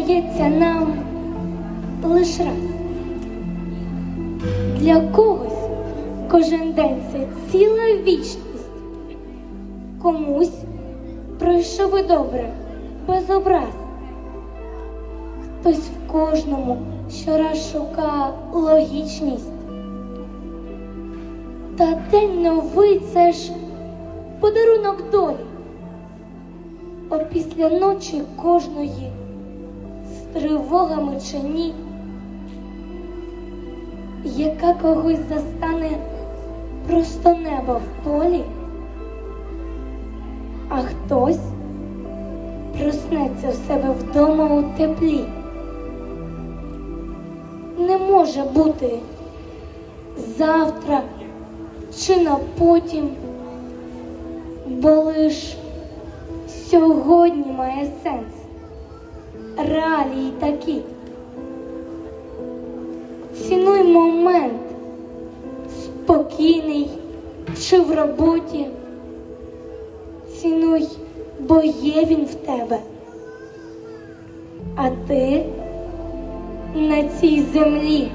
трапляється нам лише раз. Для когось кожен день це ціла вічність. Комусь пройшов і добре, без образ. Хтось в кожному щораз шукає логічність. Та день новий це ж подарунок долі. Опісля ночі кожної тривогами чи ні, яка когось застане просто небо в полі, а хтось проснеться в себе вдома у теплі. Не може бути завтра чи на потім, бо лиш сьогодні має сенс. Реалії такі. Цінуй момент, спокійний чи в роботі. Цінуй, бо є він в тебе. А ти на цій землі.